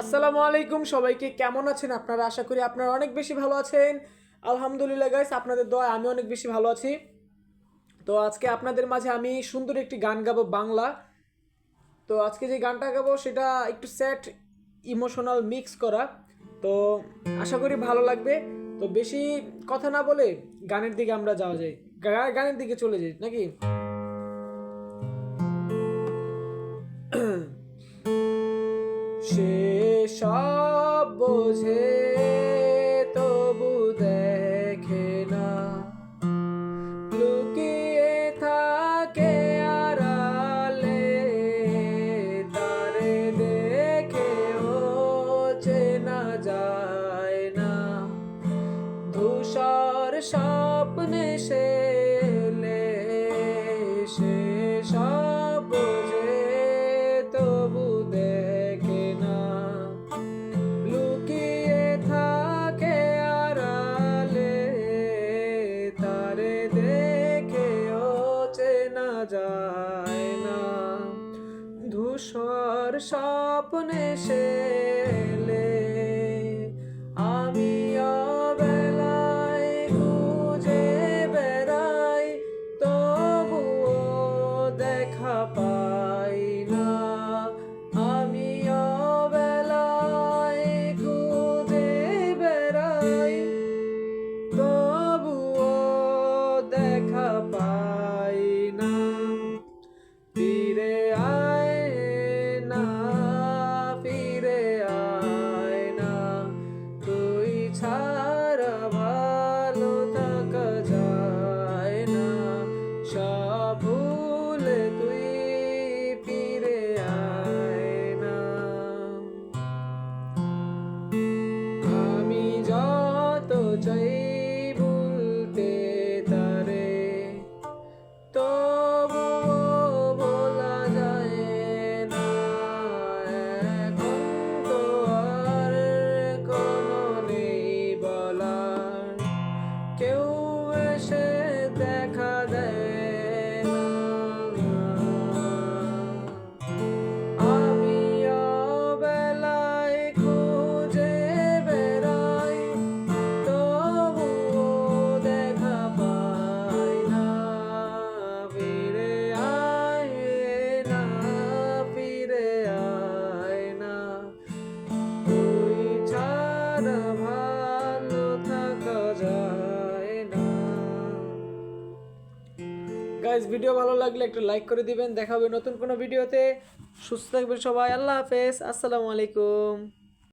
আসসালামু আলাইকুম, সবাইকে কেমন আছেন আপনারা? আশা করি আপনারা অনেক বেশি ভালো আছেন। আলহামদুলিল্লাহ গাইস আপনাদের দোয়া আমি অনেক বেশি ভালো আছি। তো আজকে আপনাদের মাঝে আমি সুন্দর একটি গান গাবো বাংলা। তো আজকে যে গানটা গাবো, সেটা একটু স্যাড ইমোশনাল মিক্স করা। তো আশা করি ভালো লাগবে। তো বেশি কথা না বলে গানের দিকে আমরা যাওয়া যাই। গানের দিকে চলে যাই, নাকি? ধূসর স্বপ্নে সে সে সব বোঝে, তবু দেখে না। লুকিয়ে থাকে আড়ালে, তারে দেখে ও চেনা যায় না। ধূসর স্বপ্নে সে ফিরে আয় না, ফিরে আয় না। তুই ছাড়া ভালো থাকা যায় না। সব ভুলে তুই ফিরে আয় না। আমি যত চাই should. গাইজ ভিডিও ভালো লাগলে একটা লাইক করে দিবেন। দেখা হবে নতুন কোনো ভিডিওতে সুস্থ থাকবেন সবাই। আল্লাহ হাফেজ। আসসালামু আলাইকুম।